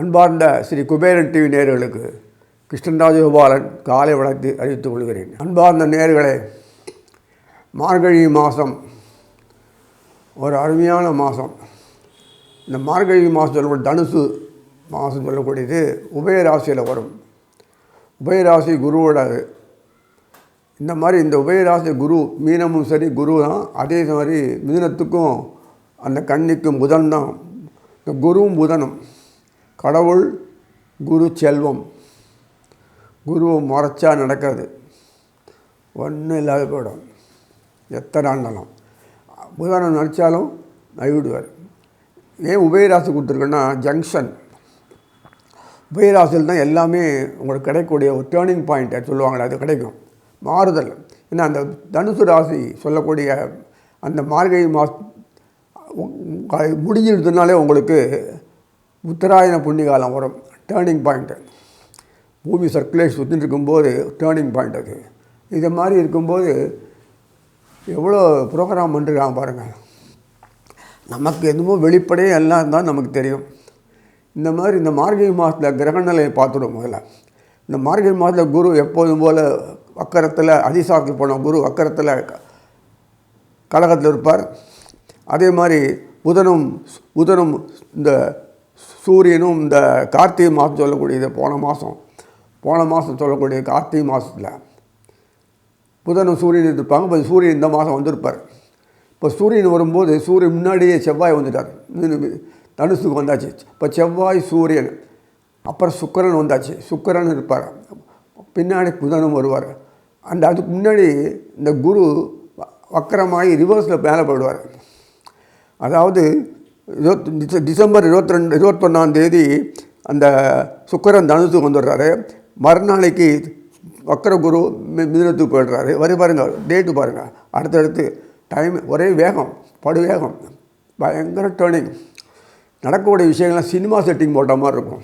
அன்பார்ந்த ஸ்ரீ குபேரன் டிவி நேர்களுக்கு கிருஷ்ணராஜ கோபாலன் காலை வளர்த்து அறிவித்துக் கொள்கிறேன். அன்பார்ந்த நேயர்களே மார்கழி மாதம் ஒரு அருமையான மாதம் இந்த மார்கழி மாதம் சொல்லக்கூடிய தனுசு மாதம் சொல்லக்கூடியது உபயராசியில் வரும். உபயராசி குருவோட இந்த மாதிரி இந்த உபயராசி குரு மீனமும் சரி குரு தான். அதே மாதிரி மிதினத்துக்கும் அந்த கண்ணிக்கும் புதன் தான். இந்த குருவும் புதனும். கடவுள் குரு செல்வம். குருவை முறைச்சா நடக்காது. ஒன்றும் இல்லாத போயிடும். எத்தனை ஆண்டாலும் புதனம் நினச்சாலும் நைவிடுவார். ஏன் உபயராசி கொடுத்துருக்கோன்னா ஜங்ஷன் உபயராசியில் தான் எல்லாமே உங்களுக்கு கிடைக்கக்கூடிய ஒரு டேர்னிங் பாயிண்ட்டை சொல்லுவாங்களே அது கிடைக்கும். மாறுதல். ஏன்னா அந்த தனுசு ராசி சொல்லக்கூடிய அந்த மார்கழி மாஸ் முடிஞ்சிருந்ததுனாலே உங்களுக்கு உத்தராயண புண்ணிய காலம் வரும். டேர்னிங் பாயிண்ட்டு பூமி சர்க்குலேஷன் சுற்றிட்டு இருக்கும்போது டேர்னிங் பாயிண்ட் அது. இது மாதிரி இருக்கும்போது எவ்வளோ ப்ரோக்ராம் பண்ணுறாங்க பாருங்கள் நமக்கு எதுவும் வெளிப்படையே எல்லாம் தான் நமக்கு தெரியும். இந்த மாதிரி இந்த மார்கழி மாதத்தில் கிரகநிலையை பார்த்துடும் முதல்ல. இந்த மார்கழி மாதத்தில் குரு எப்போதும் போல் வக்கரத்தில் அதிசாக்கு போன குரு வக்கரத்தில் கழகத்தில் இருப்பார் அதே மாதிரி புதனும் புதனும் இந்த சூரியனும் இந்த கார்த்திகை மாதம் சொல்லக்கூடியது போன மாதம் போன மாதம் சொல்லக்கூடிய கார்த்திகை மாதத்தில் புதனும் சூரியன் இருப்பாங்க இப்போ சூரியன் இந்த மாதம் வந்திருப்பார். இப்போ சூரியன் வரும்போது சூரியன் முன்னாடியே செவ்வாய் வந்துட்டார். தனுசுக்கு வந்தாச்சு. இப்போ செவ்வாய் சூரியன் அப்புறம் சுக்கரன் வந்தாச்சு. சுக்கரன் இருப்பார். பின்னாடி புதனும் வருவார். அந்த அதுக்கு முன்னாடி இந்த குரு வக்கரமாகி ரிவர்ஸில் மேலே போயிடுவார். அதாவது இருபத்தி டிச- டிசம்பர் இருபத்தி ரெண்டு இருபத்தொன்னாம் தேதி அந்த சுக்கரன் தனுசுக்கு வந்துடுறாரு. மறுநாளைக்கு வக்கர குரு மிதனத்துக்கு போயிடுறாரு. வரி பாருங்கள் டேட்டு பாருங்கள் அடுத்தடுத்து டைம் ஒரே வேகம் படு வேகம் பயங்கர டேர்னிங் நடக்கக்கூடிய விஷயங்கள்லாம் சினிமா செட்டிங் போட்ட மாதிரி இருக்கும்.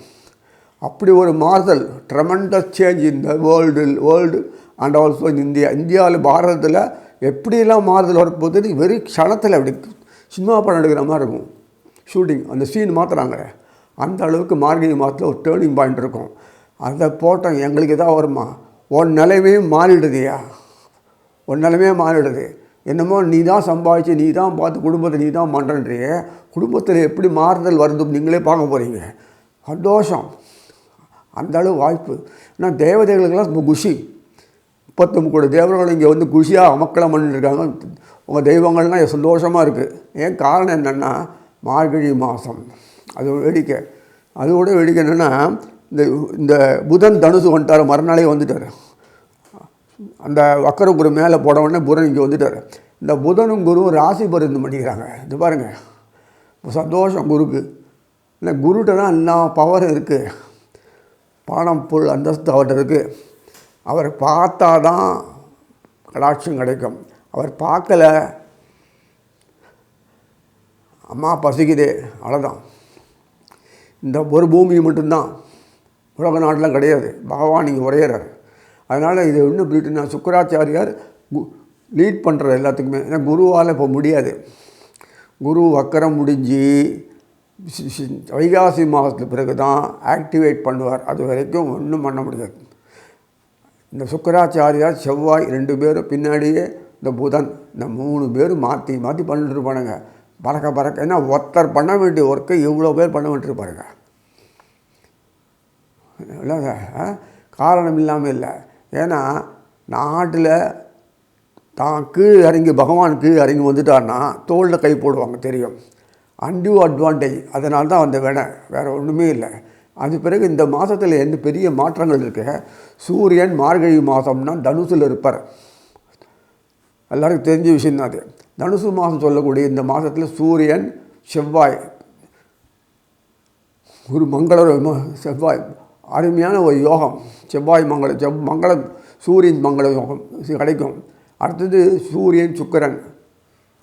அப்படி ஒரு மாறுதல் ட்ரமண்டஸ் சேஞ்ச் இந்த world world and also in India இந்தியாவில் பாரதத்தில் எப்படியெல்லாம் மாறுதல் வரப்போகுது வெறும் க்ஷணத்தில் அப்படி சினிமா படம் எடுக்கிற மாதிரி இருக்கும். ஷூட்டிங் அந்த சீன் மாற்றுறாங்க அந்த அளவுக்கு மார்கழி மாதத்தில் ஒரு டேர்னிங் பாயிண்ட் இருக்கும். அதை போட்டோம் எங்களுக்கு எதாவது வருமா? உன் நிலைமையே மாறிடுதுயா உன் நிலைமையே மாறிடுது. என்னமோ நீ தான் சம்பாதிச்சு நீ தான் பார்த்து குடும்பத்தை நீ தான் பண்ணுறன்றியே குடும்பத்தில் எப்படி மாறுதல் வருது நீங்களே பார்க்க போகிறீங்க சந்தோஷம். அந்த அளவு வாய்ப்பு. ஏன்னா தேவதைகளுக்கெல்லாம் ரொம்ப குஷி. முப்பத்தொம்பது கோடி தேவர்கள் இங்கே வந்து குஷியாக அமக்கலம் பண்ணிட்டுருக்காங்க. உங்கள் தெய்வங்கள்லாம் சந்தோஷமாக இருக்குது ஏன் காரணம் என்னென்னா மார்கழி மாதம். அது வேடிக்கை. அதோட வேடிக்கை என்னென்னா இந்த இந்த புதன் தனுசு வந்துட்டார் மறுநாளே வந்துட்டார். அந்த வக்கர குரு மேலே போட உடனே புதன் இங்கே வந்துட்டார். இந்த புதனும் குருவும் ராசி பருந்து பண்ணிக்கிறாங்க. இது பாருங்கள் சந்தோஷம் குருக்கு. இல்லை குருகிட்ட தான் எல்லா பவரும் இருக்குது பணம் புல் அந்தஸ்து அவர்கிட்ட இருக்குது அவர் பார்த்தா தான் கடாட்சம் கிடைக்கும். அவர் பார்க்கல. அம்மா பசிக்குதே. அவ்வளோதான் இந்த ஒரு பூமி மட்டும்தான். உலக நாட்டிலாம் கிடையாது. பகவான் இங்கே உரையிறார் அதனால் இது இன்னும் இப்படின்னா சுக்கராச்சாரியார் லீட் பண்ணுற எல்லாத்துக்குமே. ஏன்னா குருவால் இப்போ முடியாது. குரு வக்கரம் முடிஞ்சு வைகாசி மாதத்துக்கு பிறகு தான் ஆக்டிவேட் பண்ணுவார். அது வரைக்கும் ஒன்றும் பண்ண முடியாது. இந்த சுக்கராச்சாரியார் செவ்வாய் ரெண்டு பேரும் பின்னாடியே இந்த புதன் இந்த மூணு பேரும் மாற்றி மாற்றி பண்ணிட்டுருப்பானுங்க பறக்க பறக்க ஏன்னா ஒருத்தர் பண்ண வேண்டிய ஒர்க்கை இவ்வளோ பேர் பண்ண வேண்டியிருப்பாருங்க இல்லை காரணம் இல்லாமல் இல்லை. ஏன்னா நாட்டில் தான் கீழ் இறங்கி பகவான் கீழ் இறங்கி வந்துட்டார்னா தோளில் கை போடுவாங்க தெரியும். Undue advantage. அதனால தான் அந்த வேணை வேறு ஒன்றுமே இல்லை. அது பிறகு இந்த மாதத்தில் என்ன பெரிய மாற்றங்கள் இருக்கு? சூரியன் மார்கழி மாதம்னா தனுசில் இருப்பார். எல்லாருக்கும் தெரிஞ்ச விஷயம் தான் அது. தனுசு மாதம் சொல்லக்கூடிய இந்த மாதத்தில் சூரியன் செவ்வாய் ஒரு மங்கள செவ்வாய் அருமையான ஒரு யோகம். செவ்வாய் மங்கள செவ் மங்களம் சூரியன் மங்கள யோகம் கிடைக்கும். அடுத்தது சூரியன் சுக்கிரன்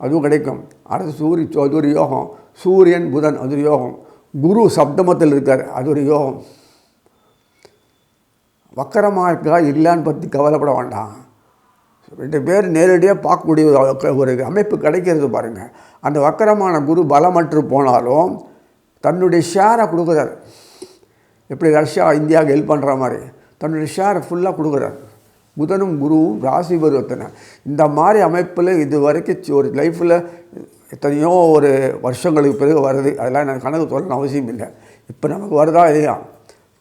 அதுவும் கிடைக்கும். அடுத்து சூரிய அது ஒரு யோகம். சூரியன் புதன் அது ஒரு யோகம். குரு சப்தமத்தில் இருக்கார். அது ஒரு யோகம். வக்கரமாக இருக்கா? இல்லைன்னு பற்றி கவலைப்பட வேண்டாம். ரெண்டு பேர் நேரடியாக பார்க்கக்கூடிய ஒரு ஒரு அமைப்பு கிடைக்கிறது பாருங்கள் அந்த வக்கரமான குரு பலமற்று போனாலும் தன்னுடைய ஷேரை கொடுக்குறாரு. எப்படி ரஷ்யா இந்தியாவுக்கு ஹெல்ப் பண்ணுற மாதிரி. தன்னுடைய ஷேரை ஃபுல்லாக கொடுக்குறாரு. புதனும் குருவும் ராசி பருவத்தனை இந்த மாதிரி அமைப்பில் இது வரைக்கும் ஒரு லைஃப்பில் எத்தனையோ ஒரு வருஷங்களுக்கு பிறகு வருது. அதெல்லாம் நான் கணக்கு சொல்லணும் அவசியம் இல்லை. இப்போ நமக்கு வருதா இல்லையா?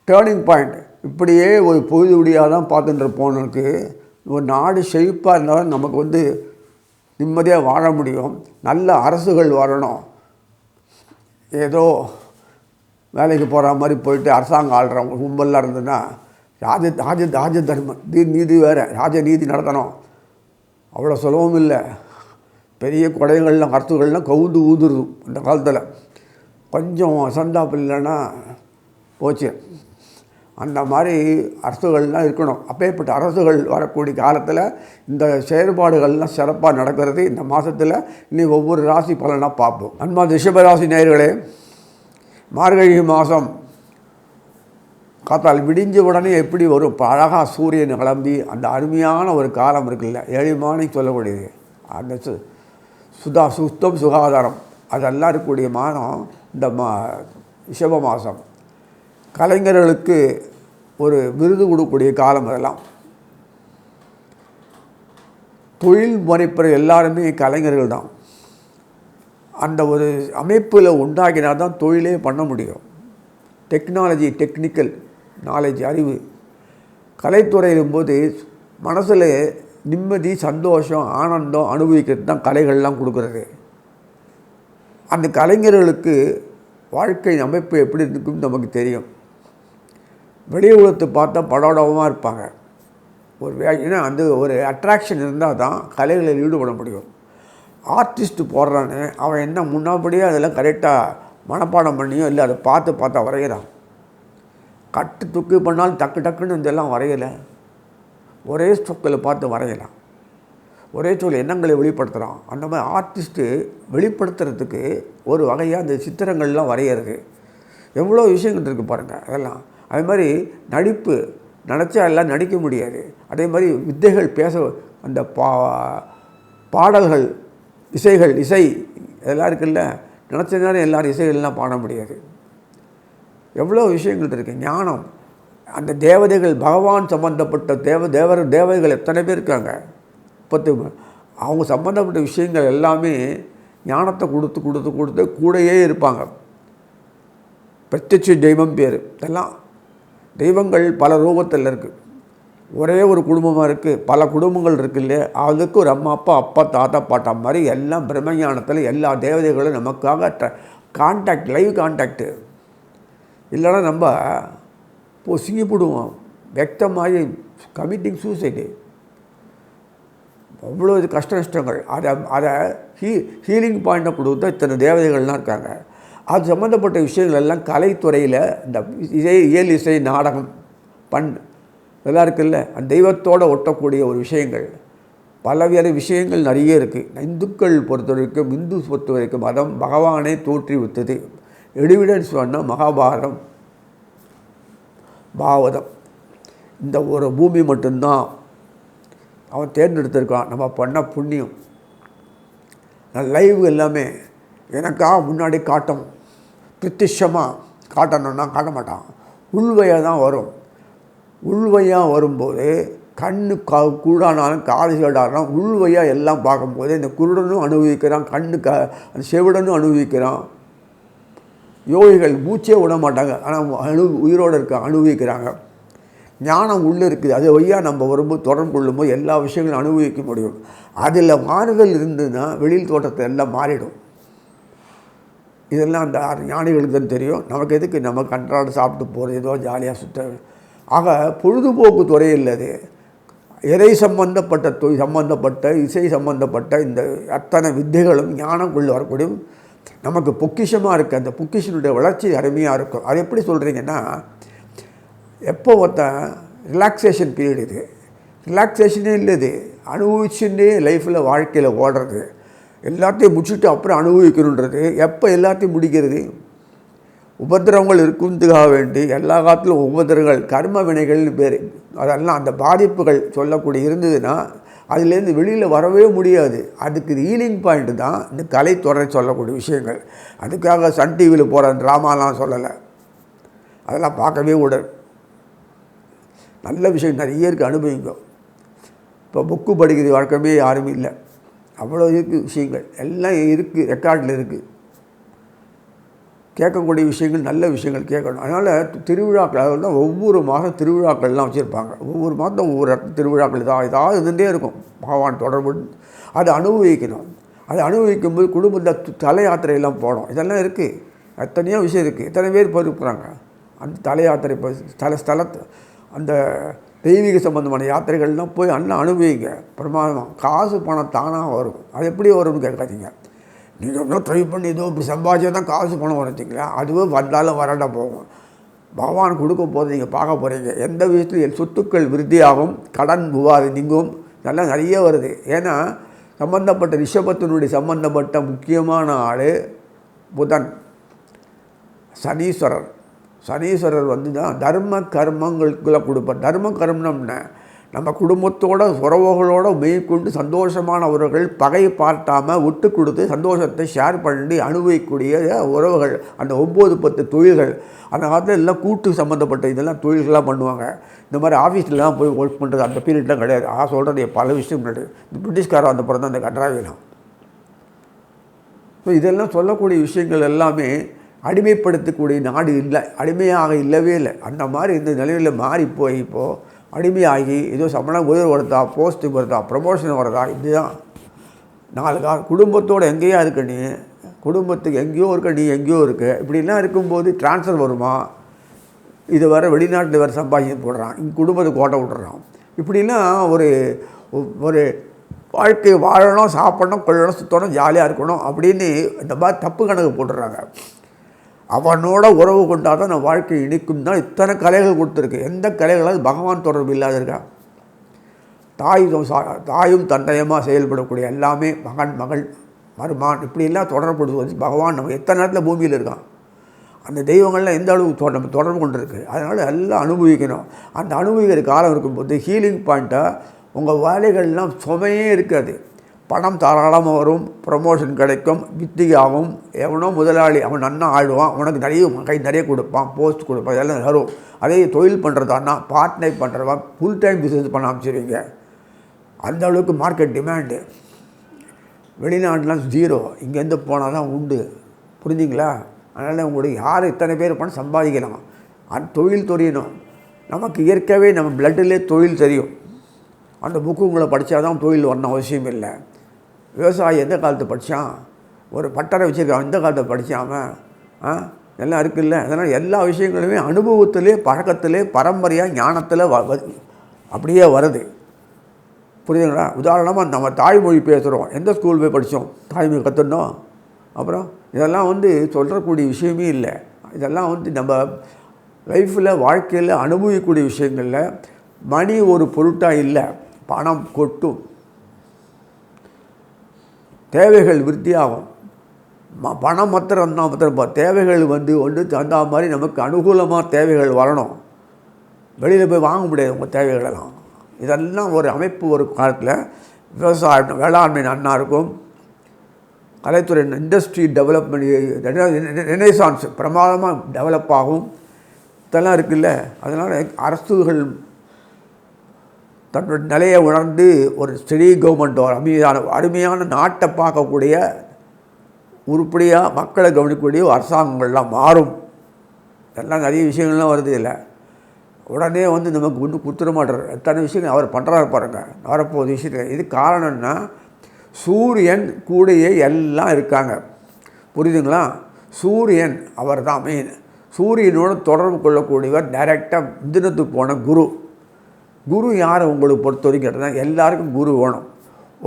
டேர்னிங் பாயிண்ட் இப்படியே ஒரு பொழுது விடியாக தான் பார்த்துட்டு போனதுக்கு ஒரு நாடு செழிப்பாக இருந்தாலும் நமக்கு வந்து நிம்மதியாக வாழ முடியும். நல்ல அரசுகள் வரணும். ஏதோ வேலைக்கு போகிற மாதிரி போயிட்டு அரசாங்கம் ஆள்றவங்க கும்பலாக இருந்ததுன்னா ராஜ ராஜ ராஜ தர்மம் நீதி வேறு ராஜ நீதி நடத்தணும். அவ்வளோ சுலபம் இல்லை. பெரிய கொடைகள்லாம் கருத்துக்கள்லாம் கவுந்து ஊதுருது இந்த காலத்தில். கொஞ்சம் சந்தாப்பு இல்லைன்னா போச்சு. அந்த மாதிரி அரசுகள்லாம் இருக்கணும். அப்பேற்பட்ட அரசுகள் வரக்கூடிய காலத்தில் இந்த செயற்பாடுகள்லாம் சிறப்பாக நடக்கிறது. இந்த மாதத்தில் இனி ஒவ்வொரு ராசி பலனாக பார்ப்போம். அன்மா ரிஷபராசி நேர்களே மார்கழி மாதம் காத்தால் விடிஞ்ச உடனே எப்படி ஒரு அழகாக சூரியன் கிளம்பி அந்த அருமையான ஒரு காலம் இருக்குல்ல. எளிமானி சொல்லக்கூடியது. அந்த சு சுதா சுத்தம் சுகாதாரம். அதெல்லாம் இருக்கக்கூடிய மாதம் இந்த மா ரிஷப மாதம். கலைஞர்களுக்கு ஒரு விருது கொடுக்கக்கூடிய காலம் அதெல்லாம். தொழில் முனைப்பர் எல்லாருமே கலைஞர்கள் தான். அந்த ஒரு அமைப்பில் உண்டாகினா தான் தொழிலே பண்ண முடியும். Technology technical. நாலேஜ் அறிவு. கலைத்துறையிலும் போது மனசில் நிம்மதி சந்தோஷம் ஆனந்தம் அனுபவிக்கிறது தான் கலைகள்லாம் கொடுக்குறது. அந்த கலைஞர்களுக்கு வாழ்க்கை அமைப்பு எப்படி இருக்குன்னு நமக்கு தெரியும். வெளி உலகத்தை பார்த்தா படோடமாக இருப்பாங்க. ஒரு வே ஏன்னா அந்த ஒரு அட்ராக்ஷன் இருந்தால் தான் கலைகளில் ஈடுபட முடியும். ஆர்டிஸ்ட்டு போடுறான்னு அவன் என்ன முன்னாடியே அதெல்லாம் கரெக்டாக மனப்பாடம் பண்ணியோ இல்லை அதை பார்த்து பார்த்தா வரைகிறான் கட்டு துக்கு பண்ணாலும் டக்கு டக்குன்னு இதெல்லாம் வரையலை. ஒரே சொற்களை பார்த்து வரையலாம். ஒரே சொல் எண்ணங்களை வெளிப்படுத்துகிறான் அந்த மாதிரி ஆர்டிஸ்ட்டு வெளிப்படுத்துறதுக்கு ஒரு வகையாக அந்த சித்திரங்கள்லாம் வரைகிறது எவ்வளோ விஷயங்கள் இருக்குது பாருங்கள் அதெல்லாம். அதே மாதிரி நடிப்பு நினச்சா எல்லாம் நடிக்க முடியாது. அதே மாதிரி வித்தைகள் பேச அந்த பா பாடல்கள் இசைகள் இசை இதெல்லாம் இருக்குல்ல. நினச்ச நேரம் எல்லாரும் இசைகள்லாம் பாட முடியாது. எவ்வளோ விஷயங்கள் இருக்குது ஞானம். அந்த தேவதைகள் பகவான் சம்பந்தப்பட்ட தேவ தேவர் தேவதைகள் எத்தனை பேர் இருக்காங்க? பத்து அவங்க சம்பந்தப்பட்ட விஷயங்கள் எல்லாமே ஞானத்தை கொடுத்து கொடுத்து கொடுத்து கூடயே இருப்பாங்க. பிரத்யட்ச தெய்வம் பேர். இதெல்லாம் தெய்வங்கள் பல ரூபத்தில் இருக்குது ஒரே ஒரு குடும்பமாக இருக்குது பல குடும்பங்கள் இருக்கு இல்லையா? அதுக்கு ஒரு அம்மா அப்பா அப்பா தாத்தா பாட்டா மாதிரி எல்லாம் பிரம்மஞானத்தில் எல்லா தேவதைகளும் நமக்காக கான்டாக்ட் லைவ் கான்டாக்டு இல்லைன்னா நம்ம பொசுங்கிப்பிடுவோம். வெக்தமாகி கமிட்டிங் சூசைடு அவ்வளோ இது கஷ்ட நஷ்டங்கள். அதை அதை ஹீ ஹீலிங் பாயிண்டை கொடுத்தா இத்தனை தேவதைகள்லாம் இருக்காங்க. அது சம்மந்தப்பட்ட விஷயங்கள் எல்லாம் கலைத்துறையில் இந்த இசை இயல் இசை நாடகம் பண் இதெல்லாம் இருக்குல்ல அந்த தெய்வத்தோடு ஒட்டக்கூடிய ஒரு விஷயங்கள். பலவேறு விஷயங்கள் நிறைய இருக்குது இந்துக்கள் பொறுத்த வரைக்கும் இந்து பொறுத்த வரைக்கும் மதம் பகவானே தோற்றி விட்டது எடிவிடன்ஸ் சொன்னால் மகாபாரதம் பாவதம். இந்த ஒரு பூமி மட்டும்தான் அவன் தேர்ந்தெடுத்திருக்கான். நம்ம பண்ண புண்ணியம். லைவ் எல்லாமே எனக்காக முன்னாடி காட்டும். பிரத்திஷமாக காட்டணும்னா காட்ட மாட்டான். உள்வையாக தான் வரும். உள்வையாக வரும்போது கண்ணு கா கூடானாலும் காது சேடானாலும் உள்வையாக எல்லாம் பார்க்கும்போது இந்த குருடனும் அனுபவிக்கிறான் கண்ணு க அந்த செவிடனும் அனுபவிக்கிறான். யோகிகள் மூச்சே விட மாட்டாங்க ஆனால் அனு உயிரோடு இருக்க அனுபவிக்கிறாங்க. ஞானம் உள்ளே இருக்குது. அது வழியாக நம்ம வரும்போது தொடர்பு கொள்ளும்போது எல்லா விஷயங்களும் அனுபவிக்க முடியும். அதில் மாறுதல் இருந்ததுன்னா வெளியில் தோட்டத்தை எல்லாம் மாறிடும். இதெல்லாம் அந்த ஞானிகளுக்கு தான் தெரியும். நமக்கு எதுக்கு? நம்ம கன்றாட சாப்பிட்டு போகிறது ஏதோ ஜாலியாக சுற்ற ஆக பொழுதுபோக்கு துறை இல்லது இறை சம்பந்தப்பட்ட தொய் சம்பந்தப்பட்ட இசை சம்பந்தப்பட்ட இந்த அத்தனை வித்தைகளும் ஞானம் கொண்டு வரக்கூடிய நமக்கு பொக்கிஷமாக இருக்குது அந்த பொக்கிஷனுடைய வளர்ச்சி அருமையாக இருக்கும். அது எப்படி சொல்கிறீங்கன்னா எப்போ ஒருத்தன் ரிலாக்ஸேஷன் பீரியட் இது ரிலாக்ஸேஷனே இல்லை இது அனுபவிச்சுன்னே லைஃப்பில் வாழ்க்கையில் ஓடுறது எல்லாத்தையும் முடிச்சுட்டு அப்புறம் அனுபவிக்கணுன்றது எப்போ எல்லாத்தையும் முடிக்கிறது? உபதிரவங்கள் இருக்குன்றதுக்காக வேண்டி எல்லா காலத்திலும் உபதிரங்கள் கர்ம வினைகள்னு பேர் அதெல்லாம் அந்த பாதிப்புகள் சொல்லக்கூடிய இருந்ததுன்னா அதுலேருந்து வெளியில் வரவே முடியாது. அதுக்கு ஹீலிங் பாயிண்ட் தான். இந்த கலை கலைத்துறை சொல்லக்கூடிய விஷயங்கள். அதுக்காக சன் டிவியில் போகிற ட்ராமாலாம் சொல்லலை. அதெல்லாம் பார்க்கவே உடல். நல்ல விஷயம். நிறைய இருக்குது அனுபவிங்க. இப்போ புக்கு படிக்கிறது வழக்கமே யாருமே இல்லை. அவ்வளோ இருக்குது விஷயங்கள். எல்லாம் இருக்குது ரெக்கார்டில் இருக்குது கேட்கக்கூடிய விஷயங்கள் நல்ல விஷயங்கள் கேட்கணும். அதனால் திருவிழாக்கள் அதாவது தான் ஒவ்வொரு மாதம் திருவிழாக்கள்லாம் வச்சுருப்பாங்க. ஒவ்வொரு மாதம் ஒவ்வொரு இடத்துல திருவிழாக்கள் இதாக ஏதாவது இருந்துகிட்டே இருக்கும். பகவான் தொடர்பு அதை அனுபவிக்கணும். அதை அனுபவிக்கும்போது போது குடும்பத்தில் தல யாத்திரையெல்லாம் போனோம் இதெல்லாம் இருக்குது எத்தனையோ விஷயம் இருக்குது எத்தனை பேர் போயிருக்கிறாங்க. அந்த தலையாத்திரை போய் ஸ்தல ஸ்தலத்து அந்த தெய்வீக சம்பந்தமான யாத்திரைகள்லாம் போய் அண்ணன் அனுபவிங்க. பிரமாதமாக காசு பணம் தானாக வரும். அது எப்படி வரும்னு கேட்காதீங்க. நீங்கள் இன்னும் ட்ரை பண்ணி ஏதோ இப்படி சம்பாதிச்சா தான் காசு பணம் வரச்சிக்கலாம் அதுவே வந்தாலும் வராட்ட போகும். பகவான் கொடுக்க போது நீங்கள் பார்க்க போகிறீங்க எந்த விஷயத்துலையும் சொத்துக்கள் விருத்தியாகும். கடன் புகாது நீங்கும். இதெல்லாம் நிறைய வருது. ஏன்னா சம்பந்தப்பட்ட ரிஷபத்தினுடைய சம்பந்தப்பட்ட முக்கியமான ஆள் புதன். சனீஸ்வரர். சனீஸ்வரர் வந்து தான் தர்ம கர்மங்களுக்குள்ளே கொடுப்பார். தர்ம கர்மம்னா நம்ம குடும்பத்தோட உறவுகளோட மேற்கொண்டு சந்தோஷமானவர்கள் பகை பார்த்தாமல் விட்டு கொடுத்து சந்தோஷத்தை ஷேர் பண்ணி அனுபவிக்கக்கூடிய உறவுகள் அந்த ஒம்பது பத்து தொழில்கள் அந்த காலத்தில் எல்லாம் கூட்டு சம்மந்தப்பட்ட இதெல்லாம் தொழில்கள்லாம் பண்ணுவாங்க. இந்த மாதிரி ஆஃபீஸ்லாம் போய் ஒர்க் பண்ணுறது அந்த பீரியட்லாம் கிடையாது. ஆ சொல்கிறது பல விஷயம் கிடையாது இந்த பிரிட்டிஷ்காரன் அந்த பிறந்த அந்த கன்றாவிலாம் ஸோ இதெல்லாம் சொல்லக்கூடிய விஷயங்கள் எல்லாமே அடிமைப்படுத்தக்கூடிய நாடு இல்லை. அடிமையாக இல்லவே இல்லை. அந்த மாதிரி இந்த நிலையில் மாறி போய் இப்போது அடிமையாகி ஏதோ சம்பளம் உயர்வு வருதா போஸ்ட்டு வருதா ப்ரமோஷன் வருதா இதுதான் நாலு கா குடும்பத்தோடு எங்கேயா இருக்க நீ குடும்பத்துக்கு எங்கேயோ இருக்க நீ எங்கேயோ இருக்க இப்படிலாம் இருக்கும்போது ட்ரான்ஸ்ஃபர் வருமா? இது வர வெளிநாட்டில் வேறு சம்பாதிச்சு போடுறான் இங்கே குடும்பத்துக்கு ஓட்ட விட்டுறான். இப்படிலாம் ஒரு ஒரு வாழ்க்கை வாழணும் சாப்பிடணும் கொள்ளணும் சுத்தணும் ஜாலியாக இருக்கணும் அப்படின்னு இந்த மாதிரி தப்பு கணக்கு போட்டுடுறாங்க. அவனோட உறவு கொண்டால் தான் நான் வாழ்க்கை இனிக்கும் தான் இத்தனை கலைகள் கொடுத்துருக்கு. எந்த கலைகளாவது பகவான் தொடர்பு இல்லாத இருக்கா? தாய் சா- தாயும் தந்தையமாக செயல்படக்கூடிய எல்லாமே மகன் மகள் மருமான் இப்படியெல்லாம் தொடர்புடுவது பகவான் நம்ம எத்தனை நேரத்தில் பூமியில் இருக்கான்? அந்த தெய்வங்கள்லாம் எந்த அளவுக்கு தொ- நம்ம தொடர்பு கொண்டு இருக்குது அதனால் எல்லாம் அனுபவிக்கணும். அந்த அனுபவிக்கிற காலம் இருக்கும்போது ஹீலிங் பாயிண்ட்டாக உங்கள் வேலைகள்லாம் சுமையே இருக்காது. பணம் தாராளமாக வரும் ப்ரமோஷன் கிடைக்கும் வித்தியாகும் எவனோ முதலாளி அவன் நன்னா ஆடுவான் அவனுக்கு நிறைய கை நிறைய கொடுப்பான் போஸ்ட் கொடுப்பான் இதெல்லாம் வரும். அதே தொழில் பண்ணுறதான்னா பார்ட்னை பண்ணுறவன் ஃபுல் டைம் பிஸ்னஸ் பண்ண அமைச்சிருவீங்க அந்த அளவுக்கு மார்க்கெட் டிமாண்டு வெளிநாட்டுலாம் ஜீரோ இங்கேருந்து போனால் தான் உண்டு. புரிஞ்சுங்களா? அதனால் உங்களுக்கு யார் இத்தனை பேர் பண்ண சம்பாதிக்கலாம் அந்த தொழில் தெரியணும் நமக்கு இயற்கையாகவே நம்ம பிளட்டிலே தொழில் தெரியும். அந்த புக்கு உங்களை படித்தா தான் தொழில் வரணும் அவசியம் இல்லை விவசாயி எந்த காலத்து படித்தான் ஒரு பட்டறை வச்சுருக்கான் எந்த காலத்தை படித்தாமல் ஆ? எல்லாம் இருக்குல்ல அதனால் எல்லா விஷயங்களுமே அனுபவத்திலே பழக்கத்திலே பரம்பரையாக ஞானத்தில் வ- அப்படியே வருது. புரியுதுங்களா? உதாரணமாக நம்ம தாய்மொழி பேசுகிறோம் எந்த ஸ்கூல் போய் படித்தோம் தாய்மொழி கற்றுனோம் அப்புறம் இதெல்லாம் வந்து சொல்கிறக்கூடிய விஷயமே இல்லை. இதெல்லாம் வந்து நம்ம லைஃப்பில் வாழ்க்கையில் அனுபவிக்கக்கூடிய விஷயங்களில் மணி ஒரு பொருட்டாக இல்லை. பணம் கொட்டும். தேவைகள் விருத்தியாகும். ம- பணம் மாத்திரம் தான் மாத்திரம் தேவைகள் வந்து ஒன்று தகுந்த மாதிரி நமக்கு அனுகூலமாக தேவைகள் வரணும். வெளியில் போய் வாங்க முடியாது உங்கள் தேவைகளெல்லாம். இதெல்லாம் ஒரு அமைப்பு ஒரு காலத்தில் விவசாயம் வேளாண்மை நன்னா இருக்கும். கலைத்துறை இண்டஸ்ட்ரி டெவலப்மெண்ட் ரெனைசான்ஸ் பிரமாதமாக டெவலப் ஆகும். இதெல்லாம் இருக்குல்ல. அதனால் அரசுகள் தன்னோட நிலையை உணர்ந்து ஒரு ஸ்டெடி கவர்மெண்ட் ஒரு அருமையான அருமையான நாட்டை பார்க்கக்கூடிய உருப்படியாக மக்களை கவனிக்கக்கூடிய அரசாங்கங்கள்லாம் மாறும். எல்லாம் நிறைய விஷயங்கள்லாம் வருது இல்லை உடனே வந்து நமக்கு ஒன்றும் கொடுத்துட மாட்டார். எத்தனை விஷயங்கள் அவர் பண்ணுறாரு பாருங்கள் வரப்போகுது விஷயத்தில். இது காரணம்னா சூரியன் கூடையே எல்லாம் இருக்காங்க. புரியுதுங்களா? சூரியன் அவர் தான் மெயின் சூரியனோடு தொடர்பு கொள்ளக்கூடியவர் டைரெக்டாக மிதுனத்துக்கு போன குரு. குரு யாரை உங்களுக்கு பொறுத்த வரைக்கும் கேட்டால் எல்லாருக்கும் குரு வேணும்.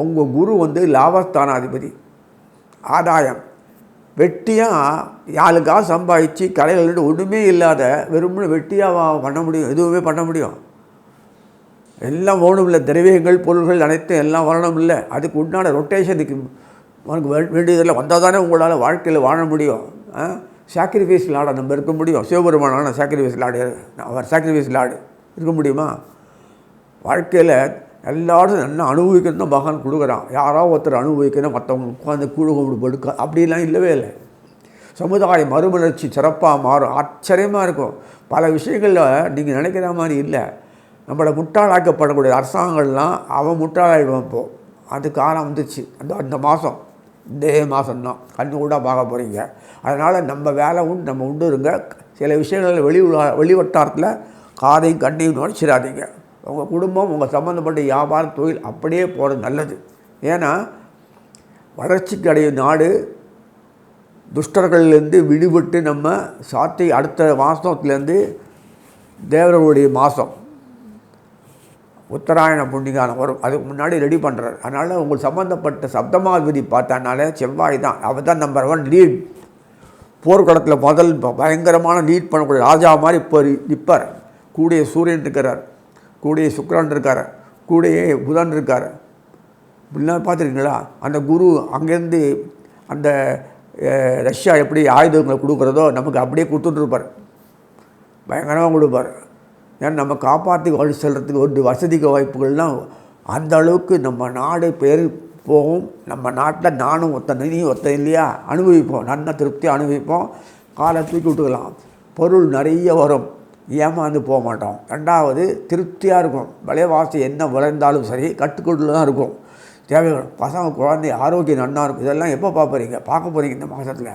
உங்கள் குரு வந்து லாபஸ்தானாதிபதி. ஆதாயம். வெட்டியாக யாளுக்காக சம்பாதிச்சு கலைகள் ஒன்றுமே இல்லாத வெறும்னு வெட்டியாக பண்ண முடியும் எதுவுமே பண்ண முடியும். எல்லாம் வேணும் இல்லை திரவியங்கள் பொருள்கள் அனைத்தும் எல்லாம் வரணும் இல்லை அதுக்கு உண்டான ரொட்டேஷனுக்கு உனக்கு வேண்டியதில் வந்தால் தானே உங்களால் வாழ்க்கையில் வாழ முடியும். சாக்ரிஃபைஸ் லாட நம்ம இருக்க முடியும். சிவபெருமானான சாக்ரிஃபைஸ் லாடு அவர் சாக்ரிஃபைஸ் லாடு இருக்க முடியுமா? வாழ்க்கையில் எல்லாரும் நல்லா அனுபவிக்கணும் தான் பகவான் கொடுக்குறான். யாரோ ஒருத்தர் அனுபவிக்கணும் மற்றவங்க உட்காந்து கூழு கும்பிடு படுக்க அப்படிலாம் இல்லவே இல்லை. சமுதாய மறுமலர்ச்சி சிறப்பாக மாறும். ஆச்சரியமாக இருக்கும். பல விஷயங்களில் நீங்கள் நினைக்கிற மாதிரி இல்லை. நம்மளை முட்டாளாக்கப்படக்கூடிய அரசாங்கங்கள்லாம் அவன் முட்டாளாயிடுவான் இப்போது அது காலம் வந்துச்சு. அந்த அந்த மாதம் இதே மாதம்தான் கண்ணு கூட பார்க்க போகிறீங்க அதனால் நம்ம வேலை உண்டு நம்ம உண்டு இருங்க. சில விஷயங்களில் வெளி உலா- வெளி வட்டாரத்தில் காதையும் கண்ணையும் நுழைச்சிடாதீங்க. உங்கள் குடும்பம் உங்கள் சம்மந்தப்பட்ட வியாபாரம் தொழில் அப்படியே போகிறது நல்லது. ஏன்னா வளர்ச்சிக்கு அடையும் நாடு துஷ்டர்கள்லேருந்து விடுபட்டு நம்ம சாத்தி அடுத்த மாதத்துலேருந்து தேவர்களுடைய மாதம் உத்தராயண புண்ணிகாலம் வரும். அதுக்கு முன்னாடி ரெடி பண்ணுறார் அதனால் உங்களுக்கு சம்மந்தப்பட்ட சப்தமாதிபதி பார்த்தானாலே செவ்வாய் தான். அவர் தான் நம்பர் ஒன் லீட் போர்க்களத்தில் முதல் பயங்கரமான லீட் பண்ணக்கூடிய ராஜா மாதிரி இப்போ நிற்பார் கூடிய சூரியன் இருக்கிறார். கூடையே சுக்கரான் இருக்கார் கூடையே புதன் இருக்கார். இப்படிலாம் பார்த்துருக்கீங்களா? அந்த குரு அங்கேருந்து அந்த ரஷ்யா எப்படி ஆயுதங்களை கொடுக்குறதோ நமக்கு அப்படியே கொடுத்துட்ருப்பார் பயங்கரமாக கொடுப்பார். ஏன்னா நம்ம காப்பாற்றி வழி செல்கிறதுக்கு ஒரு வசதிக்கு வாய்ப்புகள்லாம் அந்த அளவுக்கு நம்ம நாடு பேர் போகும். நம்ம நாட்டில் நானும் ஒருத்தன் நீ ஒத்தன் இல்லையா? அனுபவிப்போம். நல்ல திருப்தியாக அனுபவிப்போம். காலை தூக்கி விட்டுக்கலாம். பொருள் நிறைய வரும். ஏமாந்து போக மாட்டோம். ரெண்டாவது திருப்தியாக இருக்கும். விலைவாசி என்ன விளைந்தாலும் சரி கட்டுக்குள்ள தான் இருக்கும். தேவைகள் பசங்க குழந்தை ஆரோக்கியம் நன்னா இருக்கும். இதெல்லாம் எப்போ பார்ப்பறீங்க பார்க்க போகிறீங்க இந்த மாதத்தில்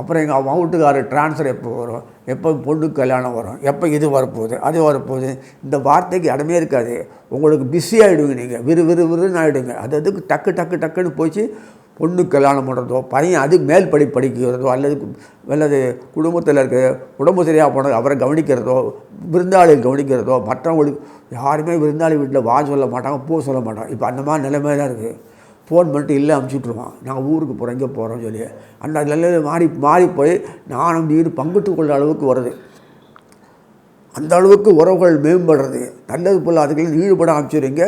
அப்புறம் எங்கள் அவன் வீட்டுக்காரர் ட்ரான்ஸ்ஃபர் எப்போ வரும்? எப்போ பொண்ணு கல்யாணம் வரும்? எப்போ இது வரப்போகுது? அது வரப்போகுது? இந்த வார்த்தைக்கு இடமே இருக்காது. உங்களுக்கு பிஸி ஆகிடுங்க நீங்கள் விறு விறு விறுன்னு ஆகிடுங்க அது அதுக்கு டக்கு டக்கு டக்குன்னு போச்சு. பொண்ணு கல்யாணம் பண்ணுறதோ பையன் அது மேல் படி படிக்கிறதோ அல்லது அல்லது குடும்பத்தில் இருக்க உடம்பு சரியாக போனது அவரை கவனிக்கிறதோ விருந்தாளிகள் கவனிக்கிறதோ மற்றவங்களுக்கு யாருமே விருந்தாளி வீட்டில் வா சொல்ல மாட்டாங்க பூ சொல்ல மாட்டாங்க. இப்போ அந்த மாதிரி நிலைமை தான் இருக்குது ஃபோன் பண்ணிட்டு இல்லை அனுப்பிச்சுட்ருவான் நாங்கள் ஊருக்கு போகிறோம் இங்கே போகிறோம் சொல்லி. அந்த நிலையில் மாறி மாறி போய் நானும் நீர் பங்குட்டு கொள்கிற அளவுக்கு வருது. அந்த அளவுக்கு உறவுகள் மேம்படுறது. நல்லது போல் அதுக்குள்ளே ஈடுபட அமைச்சிருங்க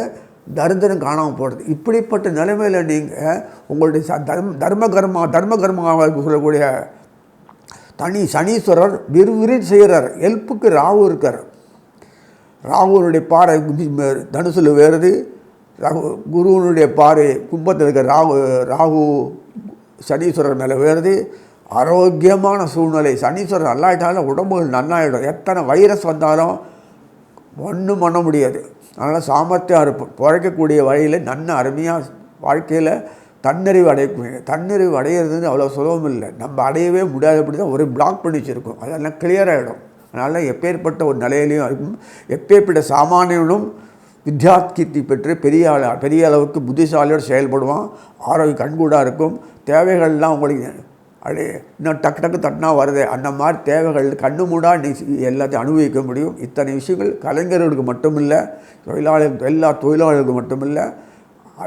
தரித்திரம் காணாமல் போடுறது இப்படிப்பட்ட நிலைமையில் நீங்கள் உங்களுடைய தர்ம தர்ம கர்மா தர்ம கர்மாவுக்கு சொல்லக்கூடிய தனி சனீஸ்வரர் விறுவிறுன்னு செய்கிறார். ஹெல்ப்புக்கு ராகு இருக்கார். ராகுனுடைய பாறை தனுசில் வேறுது. ராகு குருவனுடைய பாறை கும்பத்தில் இருக்கிற ராகு ராகு சனீஸ்வரர் மேலே வேறுது. ஆரோக்கியமான சூழ்நிலை. சனீஸ்வரர் நல்லாயிட்டாலும் உடம்புகள் நல்லாயிடும். எத்தனை வைரஸ் வந்தாலும் ஒன்றும் பண்ண முடியாது. அதனால் சாமர்த்தியம் இருப்போம் பிழைக்கக்கூடிய வழியில் நன்ன அருமையாக வாழ்க்கையில் தன்னறிவு அடையக்கூடிய தன்னறிவு அடையிறது அவ்வளோ சுலபம் இல்லை. நம்ம அடையவே முடியாதபடி தான் ஒரு பிளாக் பண்ணி வச்சுருக்கோம். அதெல்லாம் கிளியர் ஆகிடும் அதனால் எப்பேற்பட்ட ஒரு நிலையிலையும் இருக்கும் எப்பேற்பட்ட சாமானியனும் வித்யாத்கீர்த்தி பெற்று பெரிய ஆள பெரிய அளவுக்கு புத்திசாலியோடு செயல்படுவான். ஆரோக்கியம் கண்கூடாக இருக்கும். தேவைகள்லாம் உங்களுக்கு அப்படியே இன்னும் டக்கு டக்கு தட்டினா வருது. அந்த மாதிரி தேவைகள் கண்ணு மூடா நீ எல்லாத்தையும் அனுபவிக்க முடியும். இத்தனை விஷயங்கள் கலைஞர்களுக்கு மட்டுமில்லை தொழிலாளர்கள் எல்லா தொழிலாளர்களுக்கு மட்டுமில்லை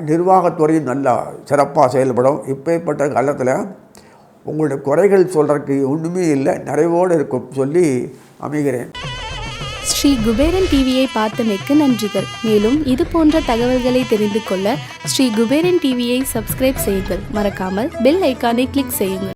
நிர்வாகத்துறையும் நல்லா சிறப்பாக செயல்படும். இப்பேற்பட்ட காலத்தில் உங்களுடைய குறைகள் சொல்கிறதுக்கு ஒன்றுமே இல்லை. நிறைவோடு இருக்கும் சொல்லி அமைகிறேன். ஸ்ரீ குபேரன் டிவியை பார்த்தமைக்கு நன்றிகள். மேலும் இது போன்ற தகவல்களை தெரிந்து கொள்ள ஸ்ரீ குபேரன் டிவியை சப்ஸ்கிரைப் செய்யுங்கள். மறக்காமல் பெல் ஐக்கானை கிளிக் செய்யுங்கள்.